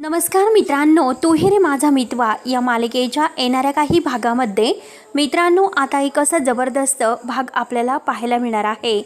नमस्कार मित्रांनो तू हे रे माझा मितवा. या मालिकेच्या येणाऱ्या काही भागामध्ये मित्रांनो आता एक असा जबरदस्त भाग आपल्याला पाहायला मिळणार आहे.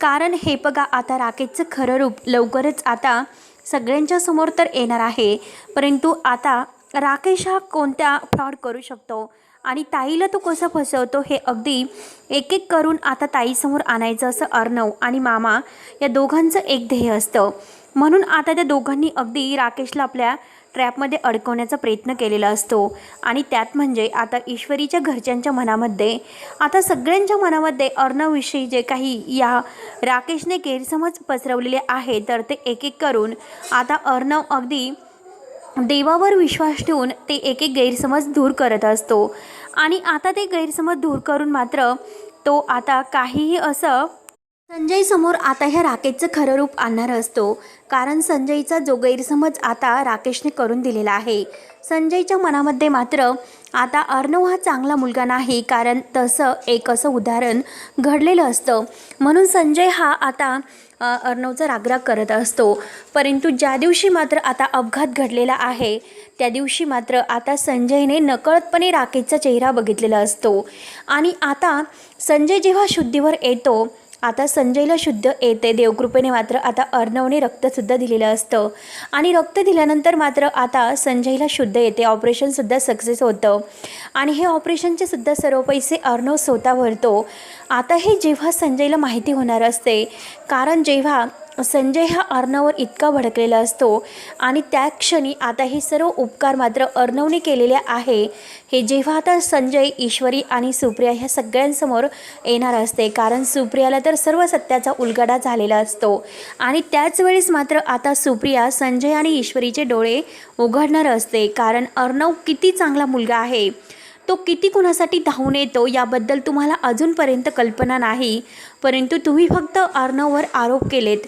कारण हे बघा आता राकेशचं खरं रूप लवकरच आता सगळ्यांच्या समोर तर येणार आहे. परंतु आता राकेश हा कोणत्या फ्रॉड करू शकतो? आणि ताईला तो कसं फसवतो हे अगदी एक एक करून आता ताईसमोर आणायचं असं अर्णव आणि मामा या दोघांचं एक ध्येय असतं. म्हणून आता त्या दोघांनी अगदी राकेशला आपल्या ट्रॅपमध्ये अडकवण्याचा प्रयत्न केलेला असतो. आणि त्यात म्हणजे आता ईश्वरीच्या घरच्यांच्या मनामध्ये आता सगळ्यांच्या मनामध्ये अर्णवविषयी जे काही या राकेशने गैरसमज पसरवलेले आहे तर ते एक एक करून आता अर्णव अगदी देवावर विश्वास ठेवून ते एक एक गैरसमज दूर करत असतो. आणि आता ते गैरसमज दूर करून मात्र तो आता काहीही असं संजय समोर आता ह्या राकेशचं खरं रूप आणणार असतो. कारण संजयचा जो गैरसमज आता राकेशने करून दिलेला आहे. संजयच्या मनामध्ये मात्र आता अर्णव हा चांगला मुलगा नाही. कारण तसं एक असं उदाहरण घडलेलं असतं. म्हणून संजय हा आता अर्णवचा रागराग करत असतो. परंतु ज्या दिवशी मात्र आता अपघात घडलेला आहे त्या दिवशी मात्र आता संजयने नकळतपणे राकेशचा चेहरा बघितलेला असतो. आणि आता संजय जेव्हा शुद्धीवर येतो आता संजयला शुद्ध येते देवकृपेने मात्र आता अर्णवने रक्तसुद्धा दिलेलं असतं. आणि रक्त दिल्यानंतर मात्र आता संजयला शुद्ध येते ऑपरेशनसुद्धा सक्सेस होतं. आणि हे ऑपरेशनचे सुद्धा सर्व पैसे अर्णव स्वतः भरतो. आता हे जेव्हा संजयला माहिती होणार असते कारण जेव्हा संजय हा अर्णववर इतका भडकलेला असतो आणि त्या क्षणी आता हे सर्व उपकार मात्र अर्णवने केलेले आहे. हे जेव्हा आता संजय ईश्वरी आणि सुप्रिया ह्या सगळ्यांसमोर येणार असते. कारण सुप्रियाला तर सर्व सत्याचा उलगडा झालेला असतो. आणि त्याच वेळेस मात्र आता सुप्रिया संजय आणि ईश्वरीचे डोळे उघडणार असते. कारण अर्णव किती चांगला मुलगा आहे. तो किती कुणासाठी धावून येतो याबद्दल तुम्हाला अजूनपर्यंत कल्पना नाही. परंतु तुम्ही फक्त अर्णववर आरोप केलेत.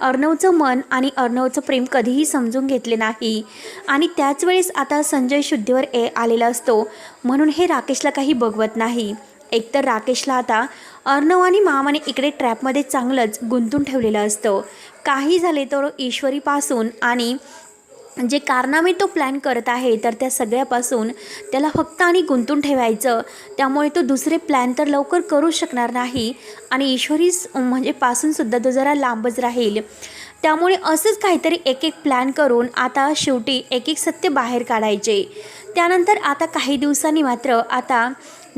अर्णवचं मन आणि अर्णवचं प्रेम कधीही समजून घेतले नाही. आणि त्याच वेळेस आता संजय शुद्धीवर ए आलेला असतो. म्हणून हे राकेशला काही बघवत नाही. एकतर राकेशला आता अर्णव आणि मामाने इकडे ट्रॅपमध्ये चांगलंच गुंतून ठेवलेलं असतं. काही झाले तर ईश्वरीपासून आणि जे कारनामे तो प्लॅन करत आहे तर त्या सगळ्यापासून त्याला फक्त आणि गुंतून ठेवायचं. त्यामुळे तो दुसरे प्लॅन तर लवकर करू शकणार नाही आणि ईश्वरी म्हणजे पासूनसुद्धा तो जरा लांबच राहील. त्यामुळे असंच काहीतरी एक एक प्लॅन करून आता शेवटी एक एक सत्य बाहेर काढायचे. त्यानंतर आता काही दिवसांनी मात्र आता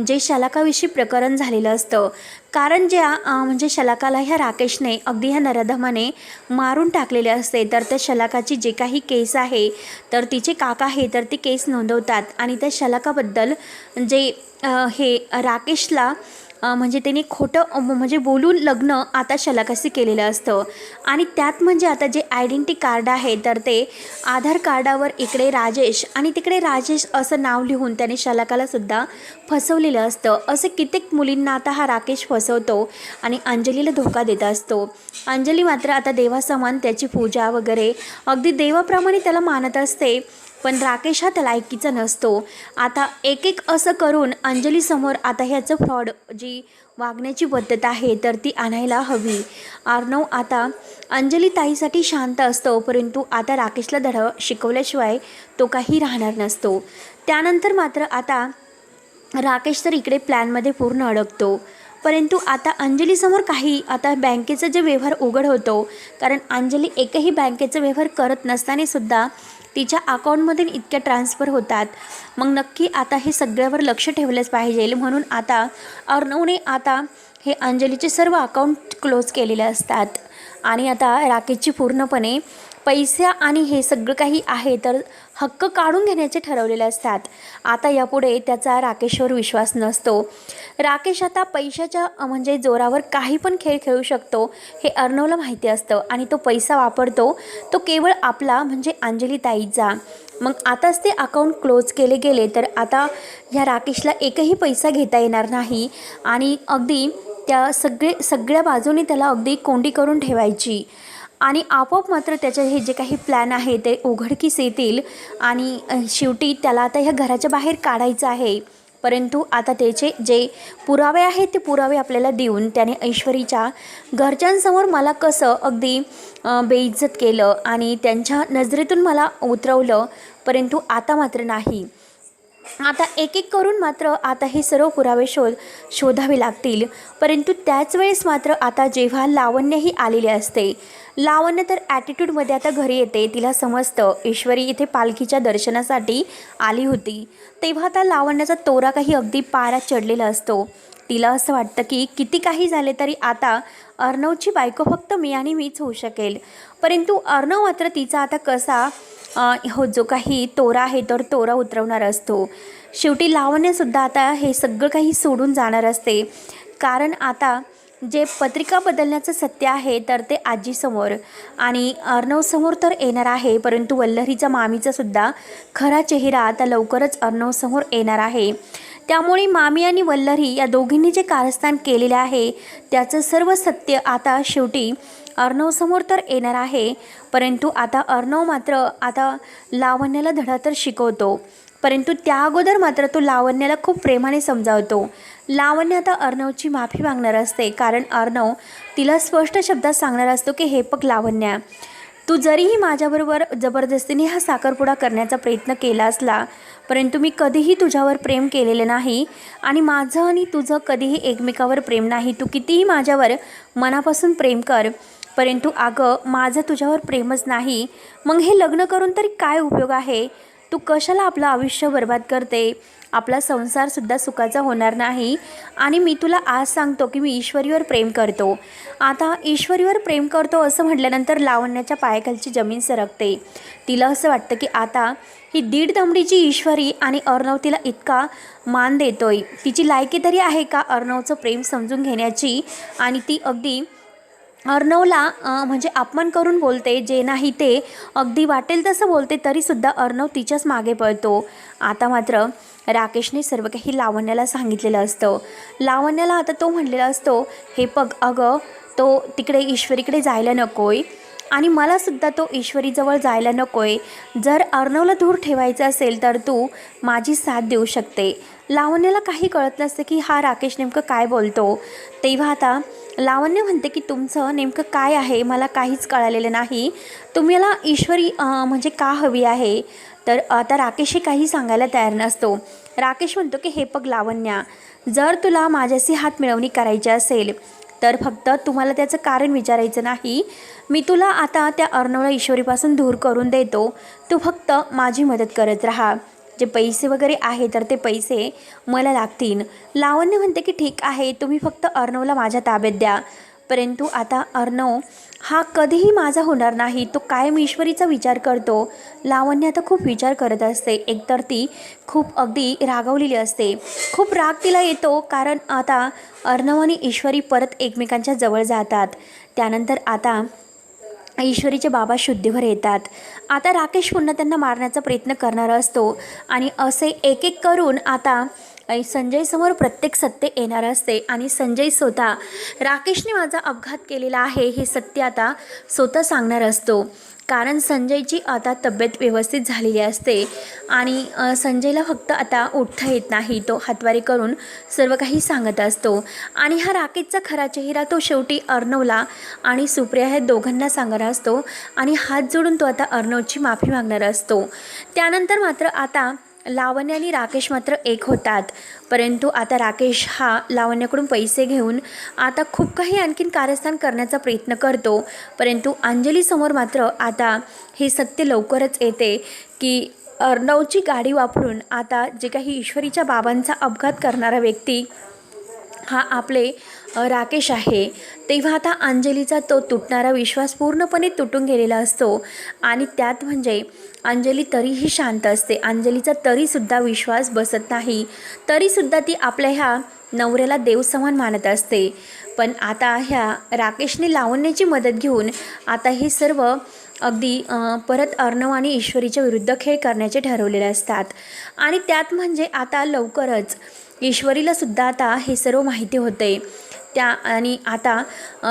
जे शलाकाविषयी प्रकरण झालेलं असतं. कारण ज्या म्हणजे शलाकाला ह्या राकेशने अगदी ह्या नराधमाने मारून टाकलेले असते तर त्या शलाकाची जे काही केस आहे तर तिचे काका आहे तर ती केस नोंदवतात. आणि त्या शलाकाबद्दल जे हे राकेशला म्हणजे त्याने खोटं म्हणजे बोलून लग्न आता शलाकाशी केलेलं असतं. आणि त्यात म्हणजे आता जे आयडेंटिटी कार्ड आहे तर ते आधार कार्डावर इकडे राजेश आणि तिकडे राजेश असं नाव लिहून त्याने शलाकाला सुद्धा फसवलेलं असतं. असे कित्येक मुलींना आता हा राकेश फसवतो आणि अंजलीला धोका देत असतो. अंजली मात्र आता देवासमान त्याची पूजा वगैरे अगदी देवाप्रमाणे त्याला मानत असते. पण राकेश हा त्याला ऐकीचा नसतो. आता एक एक असं करून अंजलीसमोर आता ह्याचं फ्रॉड जी वागण्याची पद्धत आहे तर ती आणायला हवी. अर्णव आता अंजली ताईसाठी शांत असतो परंतु आता राकेशला धड शिकवल्याशिवाय तो काही राहणार नसतो. त्यानंतर मात्र आता राकेश तर इकडे प्लॅनमध्ये पूर्ण अडकतो. परंतु आता अंजलीसमोर काही आता बँकेचा जे व्यवहार उघड होतो कारण अंजली एकही बँकेचा व्यवहार करत नसतानासुद्धा तिच्या अकाउंटमध्ये इतक्या ट्रान्सफर होतात. मग नक्की आता हे सगळ्यावर लक्ष ठेवलंच पाहिजे. म्हणून आता अर्णवने आता हे अंजलीचे सर्व अकाउंट क्लोज केलेले असतात. आणि आता राकेशची पूर्णपणे पैसा आणि हे सगळं काही आहे तर हक्क काढून घेण्याचे ठरवलेले असतात. आता यापुढे त्याचा राकेशवर विश्वास नसतो. राकेश आता पैशाच्या म्हणजे जोरावर काही पण खेळ खेळू शकतो हे अर्णवला माहिती असतं आणि तो पैसा वापरतो तो केवळ आपला म्हणजे अंजली ताईचा मग आताच ते अकाउंट क्लोज केले गेले तर आता ह्या राकेशला एकही पैसा घेता येणार नाही आणि अगदी त्या सगळे सगळ्या बाजूने त्याला अगदी कोंडी करून ठेवायची. आणि आपोआप मात्र त्याचे हे जे काही प्लॅन आहे ते उघडकीस येतील. आणि शेवटी त्याला आता ह्या घराच्या बाहेर काढायचं आहे. परंतु आता त्याचे जे पुरावे आहेत ते पुरावे आपल्याला देऊन त्याने ऐश्वरीच्या घरच्यांसमोर मला कसं अगदी बेइज्जत केलं आणि त्यांच्या नजरेतून मला उतरवलं. परंतु आता मात्र नाही. आता एक एक करून मात्र आता हे सर्व पुरावे शोध शोधावे लागतील. परंतु त्याच वेळेस मात्र आता जेव्हा लावण्यही आलेली असते. लावण्य तर ॲटिट्यूडमध्ये आता घरी येते तिला समजतं. ईश्वरी इथे पालखीच्या दर्शनासाठी आली होती. तेव्हा आता लावण्याचा तोरा काही अगदी पारा चढलेला असतो. तिला असं वाटतं की किती काही झाले तरी आता अर्णवची बायको फक्त मी आणि मीच होऊ शकेल. परंतु अर्णव मात्र तिचा आता कसा हो जो काही तोरा आहे तर तोरा उतरवणार असतो. शेवटी लावण्यासुद्धा आता हे सगळं काही सोडून जाणार असते. कारण आता जे पत्रिका बदलण्याचं सत्य आहे तर ते आजीसमोर. आणि अर्णवसमोर तर येणार आहे परंतु वल्लरीचा मामीचासुद्धा खरा चेहरा आता लवकरच अर्णवसमोर येणार आहे. त्यामुळे मामी आणि वल्लरी या दोघींनी जे कारस्थान केलेले आहे त्याचं सर्व सत्य आता शेवटी अर्णवसमोर तर येणार आहे. परंतु आता अर्णव मात्र आता लावण्याला धडा तर शिकवतो. परंतु त्या अगोदर मात्र तो लावण्याला खूप प्रेमाने समजावतो. लावण्य आता अर्णवची माफी मागणार असते. कारण अर्णव तिला स्पष्ट शब्दात सांगणार असतो की हे पग लावण्या तू जरीही माझ्याबरोबर जबरदस्तीने हा साखरपुडा करण्याचा प्रयत्न केला असला परंतु मी कधीही तुझ्यावर प्रेम केलेले नाही आणि माझं आणि तुझं कधीही एकमेकावर प्रेम नाही. तू कितीही माझ्यावर मनापासून प्रेम कर परंतु अगं माझं तुझ्यावर प्रेमच नाही. मग हे लग्न करून तरी काय उपयोग आहे? तू कशाला आपलं आयुष्य बर्बाद करते? आपला संसारसुद्धा सुखाचा होणार नाही. आणि मी तुला आज सांगतो की मी ईश्वरीवर प्रेम करतो. आता ईश्वरीवर प्रेम करतो असं म्हटल्यानंतर लावण्याच्या पायाखालची जमीन सरकते. तिला असं वाटतं की आता ही दीड दमडीची ईश्वरी आणि अर्णव तिला इतका मान देतोय. तिची लायकी तरी आहे का अर्णवचं प्रेम समजून घेण्याची? आणि ती अगदी अर्णवला म्हणजे अपमान करून बोलते जे नाही ते अगदी वाटेल तसं बोलते तरीसुद्धा अर्णव तिच्याच मागे पळतो. आता मात्र राकेशने सर्व काही लावण्याला सांगितलेलं असतं. लावण्याला आता तो म्हणलेला असतो हे पग अगं तो तिकडे ईश्वरीकडे जायला नकोय आणि मलासुद्धा तो ईश्वरीजवळ जायला नकोय. जर अर्णवला दूर ठेवायचं असेल तर तू माझी साथ देऊ शकते. लावण्याला काही कळत नसते की हा राकेश नेमकं काय बोलतो. तेव्हा आता लावण्य म्हणते की तुमचं नेमकं काय आहे? मला काहीच कळालेलं नाही. तुम्हाला ईश्वरी म्हणजे का हवी आहे? तर आता राकेशही काही सांगायला तयार नसतो. राकेश म्हणतो की हे पग लावण्या जर तुला माझ्याशी हात मिळवणी करायची असेल तर फक्त तुम्हाला त्याचं कारण विचारायचं नाही. मी तुला आता त्या अर्णवला ईश्वरीपासून दूर करून देतो. तू फक्त माझी मदत करत राहा. जे पैसे वगैरे आहे तर ते पैसे मला लागतील. लावण्य म्हणते की ठीक आहे तुम्ही फक्त अर्णवला माझ्या ताब्यात द्या. परंतु आता अर्णव हा कधीही माझा होणार नाही. तो कायम ईश्वरीचा विचार करतो. लावण्य आता खूप विचार करत असते. एकतर ती खूप अगदी रागवलेली असते. खूप राग तिला येतो कारण आता अर्णव आणि ईश्वरी परत एकमेकांच्या जवळ जातात. त्यानंतर आता ईश्वरीचे बाबा शुद्धीवर येतात. आता राकेश पुन्हा त्यांना मारण्याचा प्रयत्न करणार असतो. आणि असे एक एक करून आता संजयसमोर प्रत्येक सत्य येणार असते. आणि संजय स्वतः राकेशने माझा अपघात केलेला आहे हे सत्य आता स्वतः सांगणार असतो. कारण संजयची आता तब्येत व्यवस्थित झालेली असते आणि संजयला फक्त आता उठता येत नाही तो हातवारी करून सर्व काही सांगत असतो. आणि हा राकेशचा खरा चेहरा तो शेवटी अर्णवला आणि सुप्रिया हे दोघांना सांगणार असतो आणि हात जोडून तो आता अर्णवची माफी मागणार असतो. त्यानंतर मात्र आता लावण्य आणि राकेश मात्र एक होतात. परंतु आता राकेश हा लावण्याकडून पैसे घेऊन आता खूप काही आणखीन कारस्थान करण्याचा प्रयत्न करतो. परंतु अंजलीसमोर मात्र आता हे सत्य लवकरच येते की अर्णवची गाडी वापरून आता जे काही ईश्वरीच्या बाबांचा अपघात करणारा व्यक्ती हा आपले राकेश आहे. तेव्हा आता अंजलीचा तो तुटणारा विश्वास पूर्णपणे तुटून गेलेला असतो. आणि त्यात म्हणजे अंजली तरीही शांत असते. अंजलीचा तरीसुद्धा विश्वास बसत नाही. तरीसुद्धा ती आपल्या ह्या नवऱ्याला देवसमान मानत असते. पण आता ह्या राकेशने लावण्याची मदत घेऊन आता हे सर्व अगदी परत अर्णव आणि ईश्वरीच्या विरुद्ध खेळ करण्याचे ठरवलेले असतात. आणि त्यात म्हणजे आता लवकरच ईश्वरीला सुद्धा आता हे सर्व माहिती होते त्या आणि आता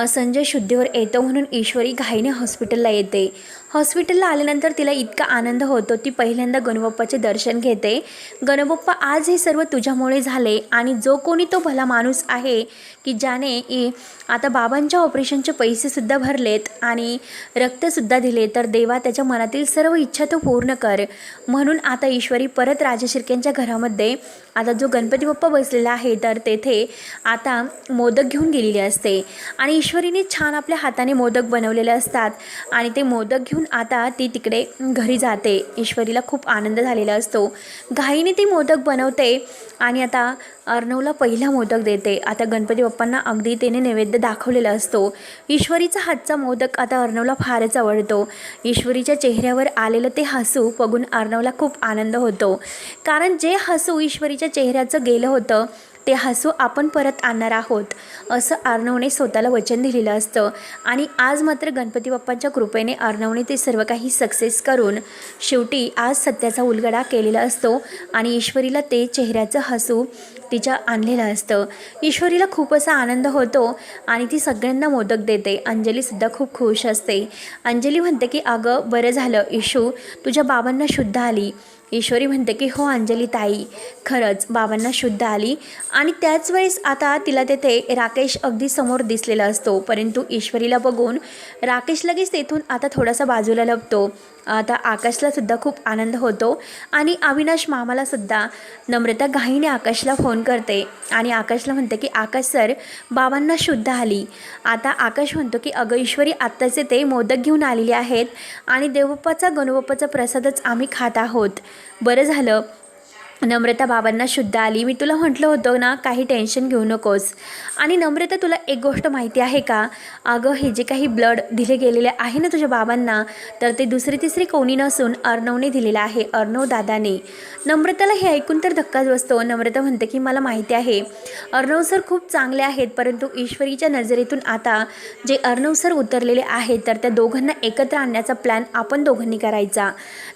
संजय शुद्धीवर येतो म्हणून ईश्वरी घाईने हॉस्पिटलला येते. हॉस्पिटलला आल्यानंतर तिला इतका आनंद होतो. ती पहिल्यांदा गणबाप्पाचे दर्शन घेते. गणबाप्पा आज हे सर्व तुझ्यामुळे झाले आणि जो कोणी तो भला माणूस आहे की ज्याने ए आता बाबांच्या ऑपरेशनचे पैसेसुद्धा भरलेत आणि रक्तसुद्धा दिले तर देवा त्याच्या मनातील सर्व इच्छा तो पूर्ण कर. म्हणून आता ईश्वरी परत राजशिर्क्यांच्या घरामध्ये आता जो गणपती बाप्पा बसलेला आहे तर तेथे आता मोदक घेऊन गेलेली असते. आणि ईश्वरीने छान आपल्या हाताने मोदक बनवलेले असतात आणि ते मोदक घेऊन आता ती तिकडे घरी जाते. ईश्वरीला खूप आनंद झालेला असतो. घाईने ती मोदक बनवते आणि आता अर्णवला पहिला मोदक देते. आता गणपती बाप्पांना अगदी तिने नैवेद्य दाखवलेला असतो. ईश्वरीचा हातचा मोदक आता अर्णवला फारच आवडतो. ईश्वरीच्या चेहऱ्यावर आलेलं ते हसू बघून अर्णवला खूप आनंद होतो. कारण जे हसू ईश्वरीच्या चेहऱ्याचं गेलं होतं ते हसू आपण परत आणणार आहोत असं अर्णवने स्वतःला वचन दिलेलं असतं. आणि आज मात्र गणपती बाप्पांच्या कृपेने अर्णवने ते सर्व काही सक्सेस करून शेवटी आज सत्याचा उलगडा केलेला असतो आणि ईश्वरीला ते चेहऱ्याचं हसू तिच्या आणलेलं असतं. ईश्वरीला खूप असा आनंद होतो आणि ती सगळ्यांना मोदक देते. अंजलीसुद्धा खूप खुश असते. अंजली म्हणते की अगं बरं झालं इशू तुझ्या बाबांना शुद्ध आली. ईश्वरी म्हणते की हो अंजली ताई खरंच बाबांना शुद्ध आली. आणि त्याच वेळेस आता तिला तेथे राकेश अगदी समोर दिसलेला असतो. परंतु ईश्वरीला बघून राकेश लगेच तेथून आता थोडासा बाजूला लपतो. आता आकाशला सुद्धा खूप आनंद होतो. आणि अविनाश मामाला सुद्धा नम्रता घाईने आकाशला फोन करते. आणि आकाशला म्हणते की आकाश सर बाबांना शुद्ध आली. आता आकाश म्हणतो की अगं ईश्वरी आत्ताचे ते मोदक घेऊन आलेले आहेत. आणि देवबाप्पाचा गणवप्पाचा प्रसादच आम्ही खात आहोत. बरं झालं. नम्रता बाबांना शुद्ध आली. मी तुला म्हटलं होतं ना काही टेन्शन घेऊ नकोस. आणि नम्रता तुला एक गोष्ट माहिती आहे का? अगं हे जे काही ब्लड दिले गेलेले आहे ना तुझ्या बाबांना तर ते दुसरी तिसरी कोणी नसून अर्णवने दिलेलं आहे अर्णव दादाने. नम्रताला हे ऐकून तर धक्काच बसतो. नम्रता म्हणते की मला माहिती आहे अर्णव सर खूप चांगले आहेत परंतु ईश्वरीच्या नजरेतून आता जे अर्णव सर उतरलेले आहेत तर त्या दोघांना एकत्र आणण्याचा प्लॅन आपण दोघांनी करायचा.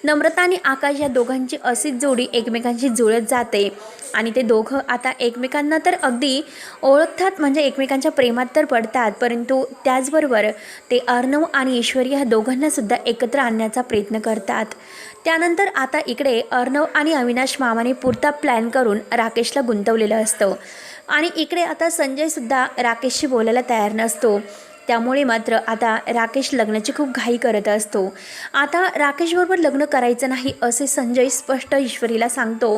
नम्रता आणि आकाश या दोघांची अशीच जोडी एकमेकांशी जुळत जाते. आणि ते दोघं आता एकमेकांना तर अगदी ओळखतात म्हणजे एकमेकांच्या प्रेमात तर पडतात परंतु त्याचबरोबर ते अर्णव आणि ईश्वरी ह्या दोघांनासुद्धा एकत्र आणण्याचा प्रयत्न करतात. त्यानंतर आता इकडे अर्णव आणि अविनाश मामाने पुरता प्लॅन करून राकेशला गुंतवलेलं असतं. आणि इकडे आता संजयसुद्धा राकेशशी बोलायला तयार नसतो. त्यामुळे मात्र आता राकेश लग्नाची खूप घाई करत असतो. आता राकेशबरोबर लग्न करायचं नाही असे संजय स्पष्ट ईश्वरीला सांगतो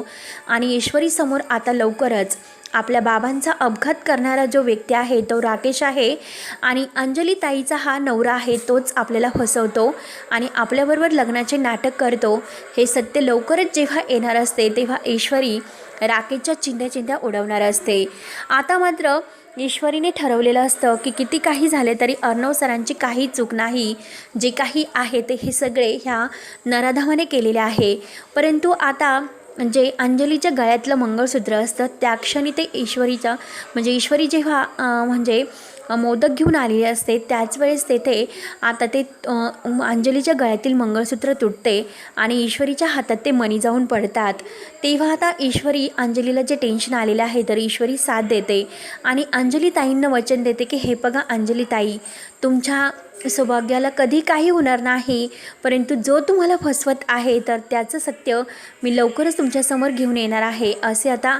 आणि ईश्वरीसमोर आता लवकरच आपल्या बाबांचा अपघात करणारा जो व्यक्ती आहे तो राकेश आहे. आणि अंजली ताईचा हा नवरा आहे तोच आपल्याला फसवतो आणि आपल्याबरोबर लग्नाचे नाटक करतो. हे सत्य लवकरच जेव्हा येणार असते तेव्हा ईश्वरी राकेशच्या चिंध्या चिंध्या उडवणार असते. आता मात्र ईश्वरीने ठरवलेलं असतं की किती काही झाले तरी अर्णव सरांची काही चूक नाही. जे काही आहे ते हे सगळे ह्या नराधामाने केलेले आहे. परंतु आता जे अंजलीच्या गळ्यातलं मंगळसूत्र असतं त्या क्षणी ते ईश्वरीचं म्हणजे ईश्वरी जेव्हा म्हणजे मोदक घेऊन आलेले असते त्याच वेळेस तेथे आता ते अंजलीच्या गळ्यातील मंगळसूत्र तुटते आणि ईश्वरीच्या हातात ते मनी जाऊन पडतात. तेव्हा आता ईश्वरी अंजलीला जे टेन्शन आलेलं आहे तर ईश्वरी साथ देते आणि अंजली ताईंना वचन देते की हे बघा अंजली ताई तुमच्या सौभाग्याला कधी काही होणार नाही. परंतु जो तुम्हाला फसवत आहे तर त्याचं सत्य मी लवकरच तुमच्यासमोर घेऊन येणार आहे असे आता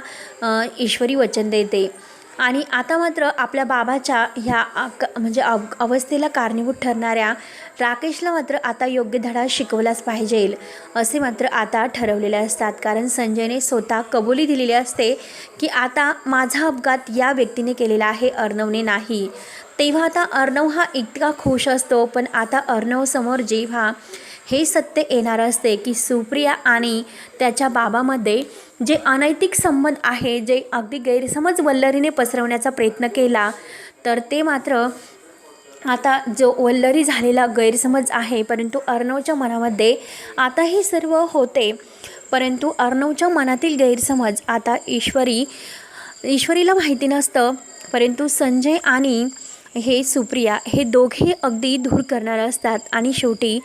ईश्वरी वचन देते. आणि आता मात्र आपल्या बाबाच्या ह्या म्हणजे अव अवस्थेला कारणीभूत ठरणाऱ्या राकेशला मात्र आता योग्य धडा शिकवलाच पाहिजे. असे मात्र आता ठरवलेले असतात. कारण संजयने स्वतः कबुली दिलेली असते की आता माझा अपघात या व्यक्तीने केलेला आहे अर्णवने नाही. तेव्हा आता अर्णव हा इतका खुश असतो पण आता अर्णवसमोर जेव्हा हे सत्य येणार असते की सुप्रिया आणि त्याच्या बाबामध्ये जे अनैतिक संबंध आहे जे अगदी गैरसमज वल्लरीने पसरवण्याचा प्रयत्न केला तर ते मात्र आता जो वल्लरी झालेला गैरसमज आहे परंतु अर्णवच्या मनामध्ये आता हे सर्व होते. परंतु अर्णवच्या मनातील गैरसमज आता ईश्वरी ईश्वरीला माहिती नसतं. परंतु संजय आणि हे सुप्रिया हे दोघे अगदी दूर करणार असतात. आणि शेवटी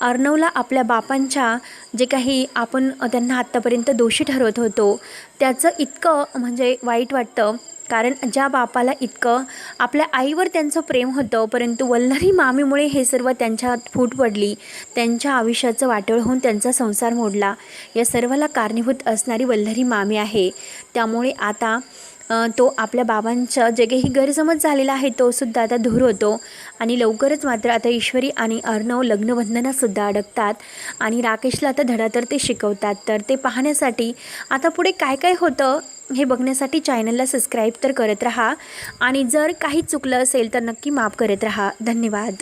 अर्णवला आपल्या बापांच्या जे काही आपण त्यांना आत्तापर्यंत दोषी ठरवत होतो त्याचं इतकं म्हणजे वाईट वाटतं. कारण ज्या बापाला इतकं आपल्या आईवर त्यांचं प्रेम होतं परंतु वल्लरी मामीमुळे हे सर्व त्यांच्यात फूट पडली. त्यांच्या आयुष्याचं वाटळ होऊन त्यांचा संसार मोडला. या सर्वाला कारणीभूत असणारी वल्लरी मामी आहे. त्यामुळे आता तो आपल्या बाबांच्या जे काही गैरसमज झालेला आहे तो सुद्धा आता दूर होतो. आणि लवकरच मात्र आता ईश्वरी आणि अर्णव लग्नबंधनासुद्धा अडकतात. आणि राकेशला आता धडा तर ते शिकवतात. तर ते पाहण्यासाठी आता पुढे काय काय होतं? हे बघण्यासाठी चॅनलला सबस्क्राईब तर करत राहा. आणि जर काही चुकलं असेल तर नक्की माफ करत राहा. धन्यवाद.